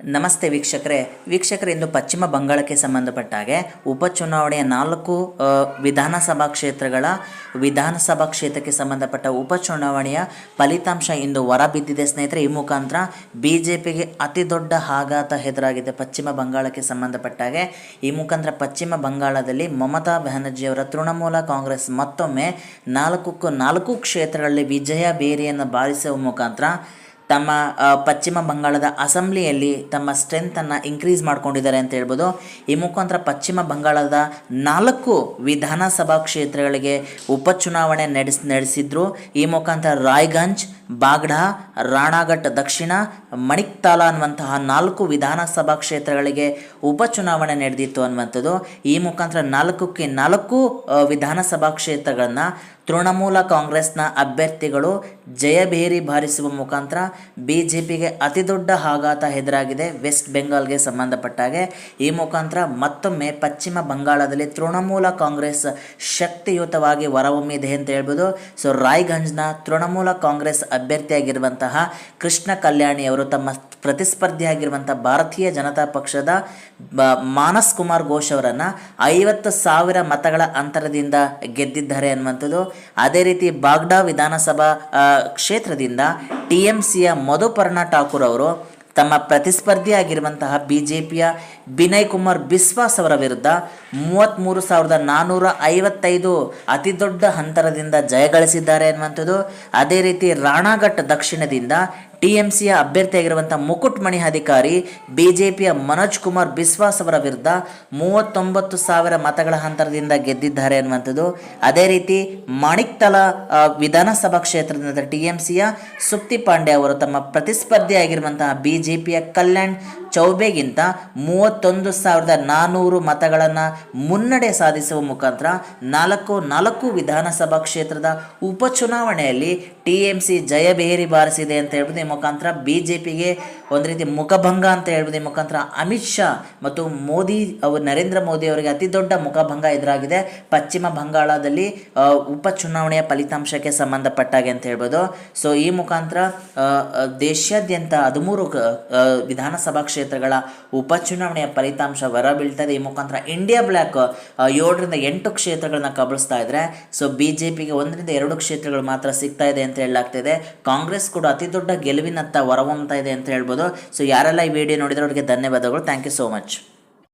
ನಮಸ್ತೆ ವೀಕ್ಷಕರೇ. ವೀಕ್ಷಕರೇ, ಇಂದು ಪಶ್ಚಿಮ ಬಂಗಾಳಕ್ಕೆ ಸಂಬಂಧಪಟ್ಟ ಹಾಗೆ ಉಪಚುನಾವಣೆಯ ನಾಲ್ಕು ವಿಧಾನಸಭಾ ಕ್ಷೇತ್ರಗಳ, ವಿಧಾನಸಭಾ ಕ್ಷೇತ್ರಕ್ಕೆ ಸಂಬಂಧಪಟ್ಟ ಉಪಚುನಾವಣೆಯ ಫಲಿತಾಂಶ ಇಂದು ಹೊರಬಿದ್ದಿದೆ ಸ್ನೇಹಿತರೆ, ಈ ಮುಖಾಂತರ ಬಿ ಜೆ ಪಿಗೆ ಅತಿ ದೊಡ್ಡ ಆಘಾತ ಎದುರಾಗಿದೆ ಪಶ್ಚಿಮ ಬಂಗಾಳಕ್ಕೆ ಸಂಬಂಧಪಟ್ಟ ಹಾಗೆ. ಈ ಮುಖಾಂತರ ಪಶ್ಚಿಮ ಬಂಗಾಳದಲ್ಲಿ ಮಮತಾ ಬ್ಯಾನರ್ಜಿಯವರ ತೃಣಮೂಲ ಕಾಂಗ್ರೆಸ್ ಮತ್ತೊಮ್ಮೆ ನಾಲ್ಕಕ್ಕೂ ನಾಲ್ಕು ಕ್ಷೇತ್ರಗಳಲ್ಲಿ ವಿಜಯ ಬೇರಿಯನ್ನು ಬಾರಿಸುವ ಮುಖಾಂತರ ತಮ್ಮ ಪಶ್ಚಿಮ ಬಂಗಾಳದ ಅಸೆಂಬ್ಲಿಯಲ್ಲಿ ತಮ್ಮ ಸ್ಟ್ರೆಂತನ್ನು ಇನ್ಕ್ರೀಸ್ ಮಾಡ್ಕೊಂಡಿದ್ದಾರೆ ಅಂತ ಹೇಳ್ಬೋದು. ಈ ಮುಖಾಂತರ ಪಶ್ಚಿಮ ಬಂಗಾಳದ ನಾಲ್ಕು ವಿಧಾನಸಭಾ ಕ್ಷೇತ್ರಗಳಿಗೆ ಉಪಚುನಾವಣೆ ನಡೆಸ್, ನಡೆಸಿದ್ರು. ಈ ಮುಖಾಂತರ ರಾಯ್ಗಂಜ್, ಬಾಗ್ಡಾ, ರಾಣಾಘಟ್, ದಕ್ಷಿಣ, ಮಣಿಕ್ತಾಲ ಅನ್ನುವಂತಹ ನಾಲ್ಕು ವಿಧಾನಸಭಾ ಕ್ಷೇತ್ರಗಳಿಗೆ ಉಪಚುನಾವಣೆ ನಡೆದಿತ್ತು ಅನ್ನುವಂಥದ್ದು. ಈ ಮುಖಾಂತರ ನಾಲ್ಕಕ್ಕೆ ನಾಲ್ಕು ವಿಧಾನಸಭಾ ಕ್ಷೇತ್ರಗಳನ್ನು ತೃಣಮೂಲ ಕಾಂಗ್ರೆಸ್ನ ಅಭ್ಯರ್ಥಿಗಳು ಜಯಭೇರಿ ಬಾರಿಸುವ ಮುಖಾಂತರ ಬಿ ಜೆ ಪಿಗೆ ಅತಿದೊಡ್ಡ ಆಘಾತ ಎದುರಾಗಿದೆ ವೆಸ್ಟ್ ಬೆಂಗಾಲ್ಗೆ ಸಂಬಂಧಪಟ್ಟ ಹಾಗೆ. ಈ ಮುಖಾಂತರ ಮತ್ತೊಮ್ಮೆ ಪಶ್ಚಿಮ ಬಂಗಾಳದಲ್ಲಿ ತೃಣಮೂಲ ಕಾಂಗ್ರೆಸ್ ಶಕ್ತಿಯುತವಾಗಿ ಹೊರಹೊಮ್ಮಿದೆ ಅಂತ ಹೇಳ್ಬೋದು. ಸೊ, ರಾಯ್ಗಂಜ್ನ ತೃಣಮೂಲ ಕಾಂಗ್ರೆಸ್ ಅಭ್ಯರ್ಥಿಯಾಗಿರುವಂತಹ ಕೃಷ್ಣ ಕಲ್ಯಾಣಿ ಅವರು ತಮ್ಮ ಪ್ರತಿಸ್ಪರ್ಧಿಯಾಗಿರುವಂಥ ಭಾರತೀಯ ಜನತಾ ಪಕ್ಷದ ಮಾನಸ್ ಕುಮಾರ್ ಘೋಷ್ ಅವರನ್ನು ಐವತ್ತು ಸಾವಿರ ಮತಗಳ ಅಂತರದಿಂದ ಗೆದ್ದಿದ್ದಾರೆ ಅನ್ನುವಂಥದ್ದು. ಅದೇ ರೀತಿ ಬಾಗ್ಡಾ ವಿಧಾನಸಭಾ ಕ್ಷೇತ್ರದಿಂದ ಟಿ ಎಂ ಸಿಯ ಮಧುಪರ್ಣ ಠಾಕೂರ್ ಅವರು ತಮ್ಮ ಪ್ರತಿಸ್ಪರ್ಧಿಯಾಗಿರುವಂತಹ ಬಿ ಜೆ ಪಿಯ ಬಿನಯ್ ಕುಮಾರ್ ಬಿಸ್ವಾಸ್ ಅವರ ವಿರುದ್ಧ ಮೂವತ್ತ್ಮೂರು ಸಾವಿರದ ನಾನ್ನೂರ ಐವತ್ತೈದು ಅತಿ ದೊಡ್ಡ ಅಂತರದಿಂದ ಜಯಗಳಿಸಿದ್ದಾರೆ ಅನ್ನುವಂಥದ್ದು ಅದೇ ರೀತಿ ರಾಣಾಘಟ್ ದಕ್ಷಿಣದಿಂದ ಟಿ ಎಂ ಸಿಯ ಅಭ್ಯರ್ಥಿಯಾಗಿರುವಂಥ ಮುಕುಟ್ ಮಣಿ ಅಧಿಕಾರಿ ಬಿ ಜೆ ಪಿಯ ಮನೋಜ್ ಕುಮಾರ್ ಬಿಸ್ವಾಸ್ ಅವರ ವಿರುದ್ಧ ಮೂವತ್ತೊಂಬತ್ತು ಸಾವಿರ ಮತಗಳ ಅಂತರದಿಂದ ಗೆದ್ದಿದ್ದಾರೆ ಅನ್ನುವಂಥದ್ದು ಅದೇ ರೀತಿ ಮಾಣಿಕ್ತಲ ವಿಧಾನಸಭಾ ಕ್ಷೇತ್ರದಿಂದ ಟಿ ಎಂ ಸಿಯ ಸುಪ್ತಿ ಪಾಂಡೆ ಅವರು ತಮ್ಮ ಪ್ರತಿಸ್ಪರ್ಧಿಯಾಗಿರುವಂತಹ ಬಿ ಜೆ ಪಿಯ ಕಲ್ಯಾಣ್ ಚೌಬೆಗಿಂತ ಮೂವತ್ತೊಂದು ಸಾವಿರದ ನಾನ್ನೂರು ಮತಗಳನ್ನು ಮುನ್ನಡೆ ಸಾಧಿಸುವ ಮುಖಾಂತರ ನಾಲ್ಕು ನಾಲ್ಕು ವಿಧಾನಸಭಾ ಕ್ಷೇತ್ರದ ಉಪಚುನಾವಣೆಯಲ್ಲಿ ಟಿ ಎಂ ಸಿ ಜಯಬೇರಿ ಬಾರಿಸಿದೆ ಅಂತ ಹೇಳ್ಬೋದು ಈ ಮುಖಾಂತರ ಬಿ ಜೆ ಪಿಗೆ ಒಂದು ರೀತಿ ಮುಖಭಂಗ ಅಂತ ಹೇಳ್ಬೋದು ಈ ಮುಖಾಂತರ ಅಮಿತ್ ಶಾ ಮತ್ತು ಮೋದಿ ಅವರು, ನರೇಂದ್ರ ಮೋದಿ ಅವರಿಗೆ ಅತಿ ದೊಡ್ಡ ಮುಖಭಂಗ ಎದುರಾಗಿದೆ. ಪಶ್ಚಿಮ ಬಂಗಾಳದಲ್ಲಿ ಉಪಚುನಾವಣೆಯ ಫಲಿತಾಂಶಕ್ಕೆ ಸಂಬಂಧಪಟ್ಟಾಗೆ ಅಂತ ಹೇಳ್ಬೋದು. ಸೊ ಈ ಮುಖಾಂತರ ದೇಶಾದ್ಯಂತ ಹದಿಮೂರು ವಿಧಾನಸಭಾ ಕ್ಷೇತ್ರಗಳ ಉಪಚುನಾವಣೆಯ ಫಲಿತಾಂಶ ಹೊರಬೀಳ್ತದೆ. ಈ ಮುಖಾಂತರ ಇಂಡಿಯಾ ಬ್ಲ್ಯಾಕ್ ಏಳರಿಂದ ಎಂಟು ಕ್ಷೇತ್ರಗಳನ್ನ ಕಬಳಿಸ್ತಾ ಇದ್ರೆ ಸೊ ಬಿ ಜೆ ಪಿಗೆ ಒಂದರಿಂದ ಎರಡು ಕ್ಷೇತ್ರಗಳು ಮಾತ್ರ ಸಿಗ್ತಾ ಇದೆ ಅಂತ ಹೇಳಲಾಗ್ತಿದೆ. ಕಾಂಗ್ರೆಸ್ ಕೂಡ ಅತಿ ದೊಡ್ಡ ಗೆಲುವಿನತ್ತ ಹೊರಹೊಮ್ತಾ ಇದೆ ಅಂತ ಹೇಳ್ಬೋದು. ಸೊ ಯಾರೆಲ್ಲ ಈ ವಿಡಿಯೋ ನೋಡಿದ್ರೆ ಅವರಿಗೆ ಧನ್ಯವಾದಗಳು. Thank you so much